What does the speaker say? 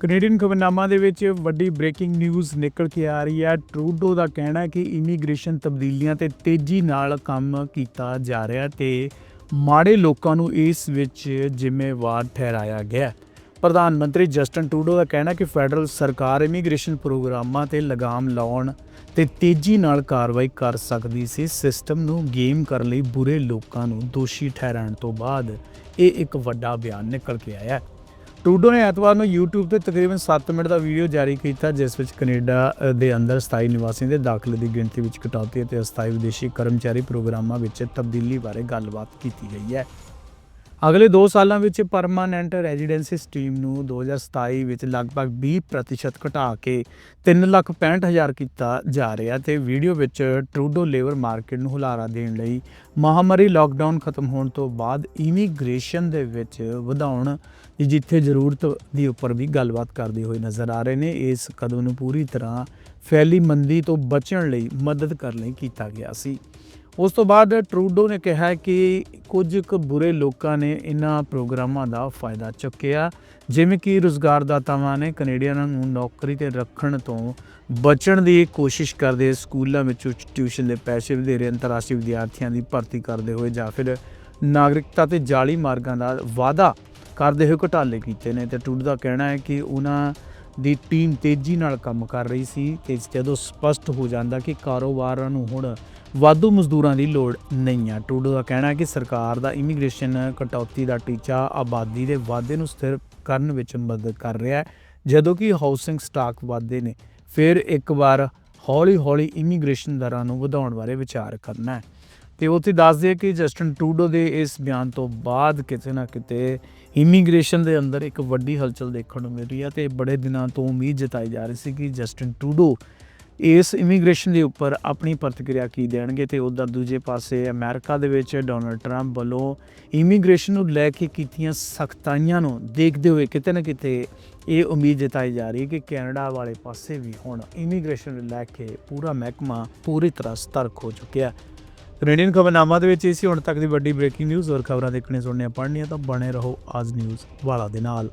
Canadian ਖਬਰਨਾਮਾ ਦੇ ਵਿੱਚ ਵੱਡੀ ਬ੍ਰੇਕਿੰਗ ਨਿਊਜ਼ ਨਿਕਲ ਕੇ ਆ ਰਹੀ ਹੈ। ਟਰੂਡੋ ਦਾ ਕਹਿਣਾ ਹੈ ਕਿ ਇਮੀਗ੍ਰੇਸ਼ਨ ਤਬਦੀਲੀਆਂ ਤੇ ਤੇਜ਼ੀ ਨਾਲ ਕੰਮ ਕੀਤਾ ਜਾ ਰਿਹਾ ਹੈ ਤੇ ਮਾੜੇ ਲੋਕਾਂ ਨੂੰ ਇਸ ਵਿੱਚ ਜ਼ਿੰਮੇਵਾਰ ਠਹਿਰਾਇਆ ਗਿਆ ਪ੍ਰਧਾਨ ਮੰਤਰੀ ਜਸਟਨ ਟਰੂਡੋ ਦਾ ਕਹਿਣਾ ਕਿ ਫੈਡਰਲ ਸਰਕਾਰ ਇਮੀਗ੍ਰੇਸ਼ਨ ਪ੍ਰੋਗਰਾਮਾਂ ਤੇ ਲਗਾਮ ਲਾਉਣ ਤੇ ਤੇਜ਼ੀ ਨਾਲ ਕਾਰਵਾਈ ਕਰ ਸਕਦੀ ਸੀ। ਸਿਸਟਮ ਨੂੰ ਗੇਮ ਕਰਨ ਲਈ ਬੁਰੇ ਲੋਕਾਂ ਨੂੰ ਦੋਸ਼ੀ ਠਹਿਰਾਉਣ ਤੋਂ ਬਾਅਦ ਇਹ ਇੱਕ ਵੱਡਾ ਬਿਆਨ ਨਿਕਲ ਕੇ ਆਇਆ ਹੈ। ਟਰੂਡੋ ਨੇ ਐਤਵਾਰ ਨੂੰ YouTube ਤੇ ਤਕਰੀਬਨ 7 ਮਿੰਟ ਦਾ ਵੀਡੀਓ ਜਾਰੀ ਕੀਤਾ, ਜਿਸ ਵਿੱਚ ਕੈਨੇਡਾ ਦੇ ਅੰਦਰ ਸਥਾਈ ਨਿਵਾਸੀਆਂ ਦੇ ਦਾਖਲੇ ਦੀ ਗਿਣਤੀ ਵਿੱਚ ਕਟੌਤੀ ਅਤੇ ਅਸਥਾਈ ਵਿਦੇਸ਼ੀ ਕਰਮਚਾਰੀ ਪ੍ਰੋਗਰਾਮਾਂ ਵਿੱਚ ਤਬਦੀਲੀ ਬਾਰੇ ਗੱਲਬਾਤ ਕੀਤੀ ਗਈ ਹੈ। ਅਗਲੇ 2 ਸਾਲਾਂ ਵਿੱਚ ਪਰਮਾਨੈਂਟ ਰੈਜ਼ੀਡੈਂਸੀ ਸਟ੍ਰੀਮ ਨੂੰ 2027 ਵਿੱਚ ਲਗਭਗ 20% ਘਟਾ ਕੇ 365000 ਕੀਤਾ ਜਾ ਰਿਹਾ ਤੇ ਵੀਡੀਓ ਵਿੱਚ ਟਰੂਡੋ ਲੇਬਰ ਮਾਰਕੀਟ ਨੂੰ ਹੁਲਾਰਾ ਦੇਣ ਲਈ ਮਹਾਮਾਰੀ ਲਾਕਡਾਊਨ ਖਤਮ ਹੋਣ ਤੋਂ ਬਾਅਦ ਇਮੀਗ੍ਰੇਸ਼ਨ ਦੇ ਵਿੱਚ ਵਧਾਉਣ ਦੀ ਜਿੱਥੇ ਜ਼ਰੂਰਤ ਦੀ ਉੱਪਰ ਵੀ ਗੱਲਬਾਤ ਕਰਦੇ ਹੋਏ ਨਜ਼ਰ ਆ ਰਹੇ ਨੇ, ਇਸ ਕਦਮ ਨੂੰ ਪੂਰੀ ਤਰ੍ਹਾਂ ਫੈਲੀ ਮੰਦੀ ਤੋਂ ਬਚਣ ਲਈ ਮਦਦ ਕਰਨ ਲਈ ਕੀਤਾ ਗਿਆ ਸੀ। ਉਸ ਤੋਂ ਬਾਅਦ ਟਰੂਡੋ ਨੇ ਕਿਹਾ ਕਿ ਕੁਝ ਕੁ ਬੁਰੇ ਲੋਕਾਂ ਨੇ ਇਹਨਾਂ ਪ੍ਰੋਗਰਾਮਾਂ ਦਾ ਫਾਇਦਾ ਚੁੱਕਿਆ। ਜਿਵੇਂ ਕਿ ਰੁਜ਼ਗਾਰਦਾਤਾਵਾਂ ਨੇ ਕੈਨੇਡੀਅਨਾਂ ਨੂੰ ਨੌਕਰੀ ਤੇ ਰੱਖਣ ਤੋਂ ਬਚਣ ਦੀ ਕੋਸ਼ਿਸ਼ ਕਰਦੇ ਸਕੂਲਾਂ ਵਿੱਚ ਟਿਊਸ਼ਨ ਦੇ ਪੈਸੇ ਵਧੇਰੇ ਅੰਤਰਰਾਸ਼ਟਰੀ ਵਿਦਿਆਰਥੀਆਂ ਦੀ ਭਰਤੀ ਕਰਦੇ ਹੋਏ ਜਾਂ ਫਿਰ ਨਾਗਰਿਕਤਾ ਤੇ ਜਾਲੀ ਮਾਰਗਾਂ ਦਾ ਵਾਅਦਾ ਕਰਦੇ ਹੋਏ ਘਟਾਲੇ ਕੀਤੇ ਨੇ। ਤੇ ਟਰੂਡੋ ਦਾ ਕਹਿਣਾ ਹੈ ਕਿ ਉਹਨਾਂ ਦੀ ਟੀਮ ਤੇਜ਼ੀ ਨਾਲ ਕੰਮ ਕਰ ਰਹੀ ਸੀ ਕਿ ਜਦੋਂ ਸਪਸ਼ਟ ਹੋ ਜਾਂਦਾ ਕਿ ਕਾਰੋਬਾਰਾਂ ਨੂੰ ਹੁਣ ਵਾਧੂ ਮਜ਼ਦੂਰਾਂ ਦੀ ਲੋੜ ਨਹੀਂ ਹੈ ਟਰੂਡੋ ਦਾ ਕਹਿਣਾ ਹੈ ਕਿ ਸਰਕਾਰ ਦਾ ਇਮੀਗ੍ਰੇਸ਼ਨ ਕਟੌਤੀ ਦਾ ਟੀਚਾ ਆਬਾਦੀ ਦੇ ਵਾਧੇ ਨੂੰ ਸਥਿਰ ਕਰਨ ਵਿੱਚ ਮਦਦ ਕਰ ਰਿਹਾ ਹੈ। ਜਦੋਂ ਕਿ ਹਾਊਸਿੰਗ ਸਟਾਕ ਵਾਧੇ ਨੇ, ਫਿਰ ਇੱਕ ਵਾਰ ਹੌਲੀ-ਹੌਲੀ ਇਮੀਗ੍ਰੇਸ਼ਨ ਦਰਾਂ ਨੂੰ ਵਧਾਉਣ ਬਾਰੇ ਵਿਚਾਰ ਕਰਨਾ ਹੈ। ਤੇ ਉੱਥੇ ਦੱਸਦੇ ਆ ਕਿ ਜਸਟਨ ਟਰੂਡੋ ਦੇ ਇਸ ਬਿਆਨ ਤੋਂ ਬਾਅਦ ਕਿਤੇ ਨਾ ਕਿਤੇ ਇਮੀਗ੍ਰੇਸ਼ਨ ਦੇ ਅੰਦਰ ਇੱਕ ਵੱਡੀ ਹਲਚਲ ਦੇਖਣ ਨੂੰ ਮਿਲ ਰਹੀ ਹੈ ਤੇ ਬੜੇ ਦਿਨਾਂ ਤੋਂ ਉਮੀਦ ਜਤਾਈ ਜਾ ਰਹੀ ਸੀ ਕਿ ਜਸਟਨ ਟਰੂਡੋ ਇਸ ਇਮੀਗ੍ਰੇਸ਼ਨ ਦੇ ਉੱਪਰ ਆਪਣੀ ਪ੍ਰਤੀਕਿਰਿਆ ਕੀ ਦੇਣਗੇ ਤੇ ਉਧਰ ਦੂਜੇ ਪਾਸੇ ਅਮਰੀਕਾ ਦੇ ਵਿੱਚ ਡੋਨਲਡ ਟਰੰਪ ਵੱਲੋਂ ਇਮੀਗ੍ਰੇਸ਼ਨ ਨੂੰ ਲੈ ਕੇ ਕੀਤੀਆਂ ਸਖਤਾਈਆਂ ਨੂੰ ਦੇਖਦੇ ਹੋਏ ਕਿਤੇ ਨਾ ਕਿਤੇ ਇਹ ਉਮੀਦ ਜਤਾਈ ਜਾ ਰਹੀ ਹੈ ਕਿ ਕੈਨੇਡਾ ਵਾਲੇ ਪਾਸੇ ਵੀ ਹੁਣ ਇਮੀਗ੍ਰੇਸ਼ਨ ਨੂੰ ਲੈ ਕੇ ਪੂਰਾ ਮਹਿਕਮਾ ਪੂਰੀ ਤਰ੍ਹਾਂ ਸਤਰਕ ਹੋ ਚੁੱਕਿਆ ਹੈ। ਕੈਨੇਡੀਅਨ ਖਬਰਨਾਮਾ ਦੇ ਵਿੱਚ ਇਹ ਸੀ, ਹੁਣ ਤੱਕ ਦੀ ਵੱਡੀ ਬ੍ਰੇਕਿੰਗ ਨਿਊਜ਼ ਔਰ ਖਬਰਾਂ ਦੇਖਣੇ ਸੁਣਨੀਆਂ ਪੜ੍ਹਨੀਆਂ ਤਾਂ ਬਣੇ ਰਹੋ ਆਜ ਨਿਊਜ਼ ਵਾਲਾ ਦੇ ਨਾਲ।